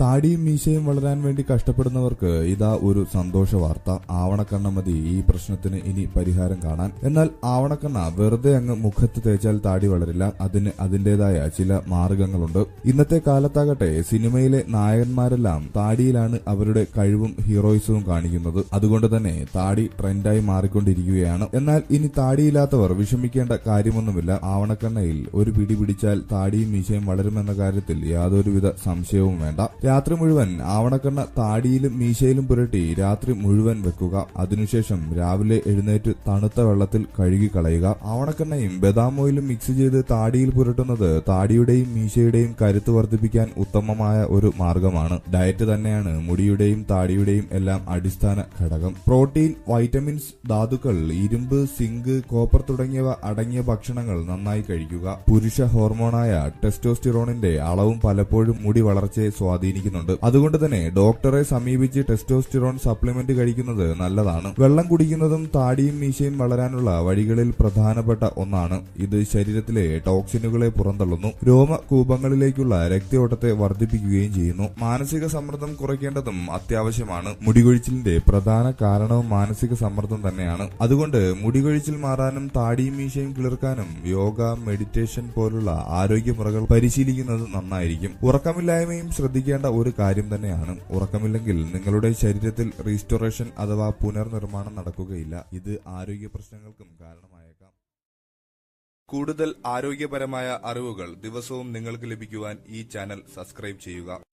താടിയും മീശയും വളരാൻ വേണ്ടി കഷ്ടപ്പെടുന്നവർക്ക് ഇതാ ഒരു സന്തോഷ വാർത്ത. ആവണക്കണ്ണ മതി. ഈ പ്രശ്നത്തിന് ഇനി പരിഹാരം കാണാൻ. എന്നാൽ ആവണക്കണ്ണ വെറുതെ അങ്ങ് മുഖത്ത് തേച്ചാൽ താടി വളരില്ല. അതിന് അതിന്റേതായ ചില മാർഗങ്ങളുണ്ട്. ഇന്നത്തെ കാലത്താകട്ടെ സിനിമയിലെ നായകന്മാരെല്ലാം താടിയിലാണ് അവരുടെ കഴിവും ഹീറോയിസവും കാണിക്കുന്നത്. അതുകൊണ്ട് തന്നെ താടി ട്രെൻഡായി മാറിക്കൊണ്ടിരിക്കുകയാണ്. എന്നാൽ ഇനി താടിയില്ലാത്തവർ വിഷമിക്കേണ്ട കാര്യമൊന്നുമില്ല. ആവണക്കണ്ണയിൽ ഒരു പിടി പിടിച്ചാൽ താടിയും മീശയും വളരുമെന്ന കാര്യത്തിൽ യാതൊരുവിധ സംശയവും വേണ്ട. രാത്രി മുഴുവൻ ആവണക്കണ്ണ താടിയിലും മീശയിലും പുരട്ടി രാത്രി മുഴുവൻ വെക്കുക. അതിനുശേഷം രാവിലെ എഴുന്നേറ്റ് തണുത്ത വെള്ളത്തിൽ കഴുകി കളയുക ആവണക്കണ്ണയും ബദാം ഓയിലും മിക്സ് ചെയ്ത് താടിയിൽ പുരട്ടുന്നത് താടിയുടെയും മീശയുടെയും കരുത്ത് വർദ്ധിപ്പിക്കാൻ ഉത്തമമായ ഒരു മാർഗമാണ്. ഡയറ്റ് തന്നെയാണ് മുടിയുടെയും താടിയുടെയും എല്ലാം അടിസ്ഥാന ഘടകം. പ്രോട്ടീൻ വൈറ്റമിൻസ് ധാതുക്കൾ ഇരുമ്പ് സിങ്ക് കോപ്പർ തുടങ്ങിയവ അടങ്ങിയ ഭക്ഷണങ്ങൾ നന്നായി കഴിക്കുക. പുരുഷ ഹോർമോണായ ടെസ്റ്റോസ്റ്റിറോണിന്റെ അളവും പലപ്പോഴും മുടി വളർച്ചയെ സ്വാധീനിക്കുന്നുണ്ട് അതുകൊണ്ട് തന്നെ ഡോക്ടറെ സമീപിച്ച് ടെസ്റ്റോസ്റ്റിറോൺ സപ്ലിമെന്റ് കഴിക്കുന്നത് നല്ലതാണ്. വെള്ളം കുടിക്കുന്നതും താടിയും മീശയും വളരാനുള്ള വഴികളിൽ പ്രധാനപ്പെട്ട ഒന്നാണ്. ഇത് ശരീരത്തിലെ ടോക്സിനുകളെ പുറന്തള്ളുന്നു. രോമ കൂപങ്ങളിലേക്കുള്ള രക്തയോട്ടത്തെ വർദ്ധിപ്പിക്കുകയും ചെയ്യുന്നു. മാനസിക സമ്മർദ്ദം കുറയ്ക്കേണ്ടതും അത്യാവശ്യമാണ്. മുടികൊഴിച്ചിലിന്റെ പ്രധാന കാരണവും മാനസിക സമ്മർദ്ദം തന്നെയാണ്. അതുകൊണ്ട് മുടികൊഴിച്ചിൽ മാറാനും താടിയും മീശയും കിളിർക്കാനും യോഗ മെഡിറ്റേഷൻ പോലുള്ള ആരോഗ്യ മുറകൾ പരിശീലിക്കുന്നത് നന്നായിരിക്കും. ഉറക്കമില്ലായ്മയും ശ്രദ്ധിക്കേണ്ട ഒരു കാര്യം തന്നെയാണ്. ഉറക്കമില്ലെങ്കിൽ നിങ്ങളുടെ ശരീരത്തിൽ റീസ്റ്റോറേഷൻ അഥവാ പുനർനിർമ്മാണം നടക്കുകയില്ല. ഇത് ആരോഗ്യ പ്രശ്നങ്ങൾക്കും കാരണമായേക്കാം. കൂടുതൽ ആരോഗ്യപരമായ അറിവുകൾ ദിവസവും നിങ്ങൾക്ക് ലഭിക്കുവാൻ ഈ ചാനൽ സബ്സ്ക്രൈബ് ചെയ്യുക.